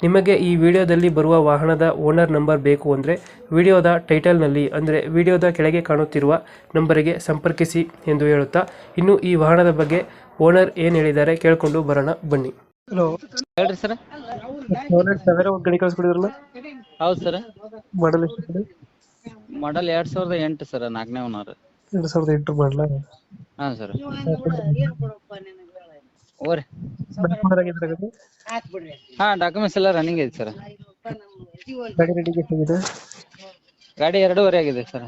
ನಿಮಗೆ ಈ ವಿಡಿಯೋದಲ್ಲಿ ಬರುವ ವಾಹನದ ಓನರ್ ನಂಬರ್ ಬೇಕು ಅಂದರೆ ವಿಡಿಯೋದ ಟೈಟಲ್ನಲ್ಲಿ ಅಂದರೆ ವಿಡಿಯೋದ ಕೆಳಗೆ ಕಾಣುತ್ತಿರುವ ನಂಬರಿಗೆ ಸಂಪರ್ಕಿಸಿ ಎಂದು ಹೇಳುತ್ತಾ ಇನ್ನು ಈ ವಾಹನದ ಬಗ್ಗೆ ಓನರ್ ಏನು ಹೇಳಿದ್ದಾರೆ ಕೇಳಿಕೊಂಡು ಬರೋಣ ಬನ್ನಿ. ಹಲೋ. ಹೇಳ್ರಿ ಸರ್. ಸಾವಿರ ಒಂದು ಗಡಿ ಕಳಿಸ್ಕೊಡಿದ್ರಲ್ಲ? ಹೌದು ಸರ್. ಮಾಡಲ್ ಎಷ್ಟು ಕಡೆ ಮಾಡಲ್ ಎರಡ್ ಸಾವಿರದ ಎಂಟು ಸರ್ ನಾಲ್ಕನೇ ಓನರ್. ಎರಡು ಸಾವಿರದ ಎಂಟು ಮಾಡಲ ಹಾಂ ಸರ್. ಓರಿ ಹಾ ಡಾಕ್ಯುಮೆಂಟ್ಸ್ ಎಲ್ಲ ರನ್ನಿಂಗ್ ಐತಿ ಸರ್ ಗಾಡಿ ರೆಡಿಗೆ ಎಷ್ಟಾಗಿದೆ? ಗಾಡಿ ಎರಡೂವರೆ ಆಗಿದೆ ಸರ್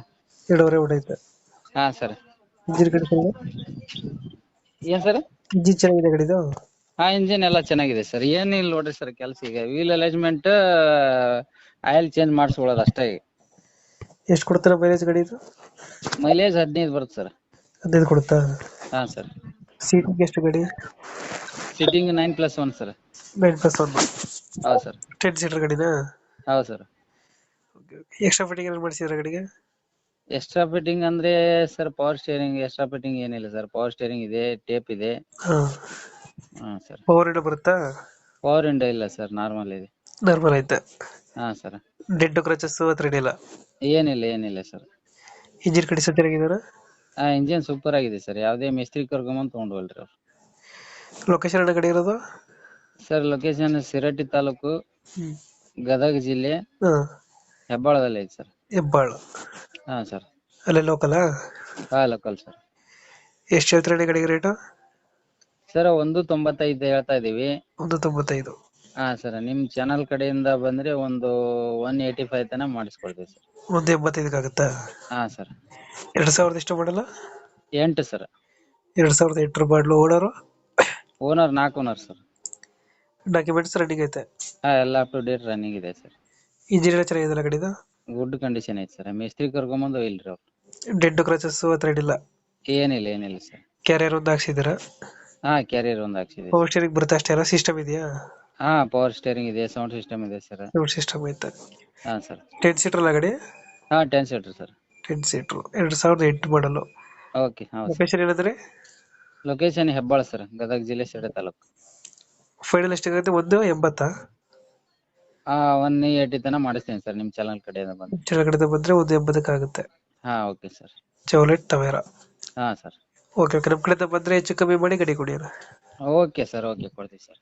ಎರಡೂವರೆ ಹೊಡೈತೆ ಹಾ ಸರ್ ಇಂಜಿನ್ ಕಂಡೀಷನ್ ಏನ್ ಸರ್ ಇಂಜಿನ್ ಚೆನ್ನಾಗಿದೆ ಗಾಡಿದು? ಹಾ ಇಂಜಿನ್ ಎಲ್ಲ ಚೆನ್ನಾಗಿದೆ ಸರ್ ಏನಿಲ್ಲ ನೋಡ್ರಿ ಸರ್ ಕೆಲಸ ಈಗ. ವೀಲ್ ಅಲೈಜ್ಮೆಂಟ್ ಆಯಿಲ್ ಚೇಂಜ್ ಮಾಡಿಸ್ಕೊಳ್ಳೋದು ಅಷ್ಟೇ ಈಗ. ಎಷ್ಟು ಕೊಡ್ತಾರೆ ಮೈಲೇಜ್ ಗಾಡಿ ಇದು ಮೈಲೇಜ್ ಹದಿನೈದು ಬರುತ್ತೆ ಸರ್ ಹದಿನೈದು ಕೊಡುತ್ತಾ? ಹಾ ಸರ್ ಸೀಟಿಗೆ ಎಷ್ಟು ಗಾಡಿ? Sitting nine plus one sir nine plus one ಹೌದು ಸರ್ ಟೆನ್ ಸೀಟರ್ ಗಾಡಿನಾ? ಹೌದು ಸರ್ ಎಕ್ಸ್ಟ್ರಾ ಫಿಟ್ಟಿಂಗ್ ಏನು ಮಾಡಿಸಿದ್ರೆ ಗಾಡಿಗೆ? ಎಕ್ಸ್ಟ್ರಾ ಫಿಟ್ಟಿಂಗ್ ಅಂದ್ರೆ sir power steering extra fitting ಏನಿಲ್ಲ ಸರ್ ಪವರ್ ಸ್ಟೇರಿಂಗ್ ಇದೆ ಟೇಪ್ ಇದೆ. ಹಾಂ. ಸರ್ ಪವರ್ ಇಂಡ ಬರುತ್ತಾ? ಪವರ್ ಇಂಡ ಇಲ್ಲ ಸರ್ ನಾರ್ಮಲ್ ಇದೆ. ನಾರ್ಮಲ್ ಐತೆ. ಹಾ ಸರ್ ಡೆಡ್ ಕ್ರಚಸ್ ಹತ್ರ ಇಲ್ಲ ಏನಿಲ್ಲ ಏನಿಲ್ಲ ಸರ್ ಇಂಜಿನ್ ಕಡೆ ಚೆನ್ನಾಗಿದಾರ? ಆ ಇಂಜಿನ್ ಸೂಪರ್ ಆಗಿದೆ ಸರ್ ಯಾವುದೇ ಮಿಸ್ತ್ರಿ ಕರ್ಕೊಂಬಂದ್ ತಗೊಂಡ್ವಲ್ರಿ ಅವ್ರು ಲೊಕೇಶನ್ ಅಣ್ಣ ಗಾಡಿ ಇರೋದು? ಸರ್ ಲೊಕೇಶನ್ ಸಿರಟಿ ತಾಲೂಕು ಗದಗ ಜಿಲ್ಲೆ ಹಾಂ. ಹೆಬ್ಬಾಳದಲ್ಲಿ ಐತಿ ಸರ್ ಹೆಬ್ಬಾಳ. ಹಾ ಸರ್ ಅಲ್ಲೇ ಲೋಕಲ್ ಹಾ ಲೋಕಲ್ ಸರ್ ಎಷ್ಟು ಹೇಳ್ತಾರೆ ಗಾಡಿಗೆ ರೇಟು ಸರ್ ಒಂದು ತೊಂಬತ್ತೈದು ಹೇಳ್ತಾ ಇದೀವಿ ಒಂದು ತೊಂಬತ್ತೈದು. ಹಾ ಸರ್ ನಿಮ್ಮ ಚಾನಲ್ ಕಡೆಯಿಂದ ಬಂದ್ರೆ ಒಂದು ಒನ್ ಏಯ್ಟಿ ಫೈವ್ ತನಕ ಮಾಡಿಸ್ಕೊಡ್ತೀವಿ ಸರ್ ಒಂದು ಎಂಬತ್ತೈದಕ್ಕೆ ಆಗುತ್ತಾ ಹಾ ಸರ್ ಎರಡು ಸಾವಿರದ ಎಷ್ಟು ಮಾಡಲ್ಲ? ಎಂಟು ಸರ್ ಎರಡು ಸಾವಿರದ ಎಂಟರ ಮಾಡಲು ಓನರು? ಓನರ್ ನಾಲ್ಕು ಓನರ್ ಸರ್ ಡಾಕ್ಯುಮೆಂಟ್ಸ್ ರೆಡಿ ಐತೆ ಹಾ ಎಲ್ಲ ಅಪ್ ಟು ಡೇಟ್ ರನ್ನಿಂಗ್ ಇದೆ ಸರ್ ಇಂಜಿನ್ ಎಲ್ಲ ಚೆನ್ನಾಗಿದೆಲ್ಲ ಗಾಡಿದು ಗುಡ್ ಕಂಡೀಷನ್ ಐತೆ ಸರ್ ಮೇಸ್ತ್ರಿ ಕರ್ಕೊಂಬಂದು ಇಲ್ರಿ ಅವ್ರು. ಡೆಡ್ ಕ್ರಚಸ್ ಹತ್ರ ಇಲ್ಲ ಏನಿಲ್ಲ? ಏನಿಲ್ಲ ಸರ್ ಕ್ಯಾರಿಯರ್ ಒಂದು ಹಾಕ್ಸಿದ್ದೀರಾ? ಹಾ ಕ್ಯಾರಿಯರ್ ಒಂದು ಹಾಕ್ಸಿದೆ ಪವರ್ ಸ್ಟೇರಿಂಗ್ ಬರುತ್ತೆ ಅಷ್ಟೇ ಸಿಸ್ಟಮ್ ಇದೆಯಾ? ಹಾ ಪವರ್ ಸ್ಟೇರಿಂಗ್ ಇದೆ ಸೌಂಡ್ ಸಿಸ್ಟಮ್ ಇದೆ ಸರ್ ಸೌಂಡ್ ಸಿಸ್ಟಮ್ ಐತೆ. ಹಾ ಸರ್ ಟೆನ್ ಸೀಟರ್ ಅಲ್ಲ ಗಾಡಿ? ಹಾ ten seater sir ten seater ಎರಡು ಸಾವಿರದ ಎಂಟು ಮಾಡಲು ಓಕೆ ಹೌದು ಲೊಕೇಶನ್ ಏನಂದ್ರೆ ಲೊಕೇಶನ್ ಹೆಬ್ಬಾಳ ಸರ್ ಗದಗ ಜಿಲ್ಲೆ ಶಿರಡಿ ತಾಲೂಕು. ಫೈನಲ್ ಎಷ್ಟಾಗುತ್ತೆ ಒಂದು ಎಂಬತ್ತಾ? ಆ ಒನ್ ಏಟಿ ತನ ಮಾಡಿಸ್ತೀನಿ ಸರ್ ನಿಮ್ಮ ಚಾನಲ್ ಕಡೆಯಿಂದ ಬಂದು. ಕೆಳಗಡೆ ಬಂದ್ರೆ ಒಂದು ಎಂಬತ್ತಕ್ಕೆ ಆಗುತ್ತೆ. ಹಾ ಓಕೆ ಸರ್ ಚೌಲೆಟ್ ತವೆರಾ ಹಾ ಸರ್ ಓಕೆ ಓಕೆ ನಮ್ಮ ಕಡೆಯಿಂದ ಬಂದ್ರೆ ಹೆಚ್ಚು ಕಮ್ಮಿ ಮಾಡಿ ಗಡಿ ಕೊಡಿ ಓಕೆ ಸರ್ ಓಕೆ ಕೊಡ್ತೀವಿ ಸರ್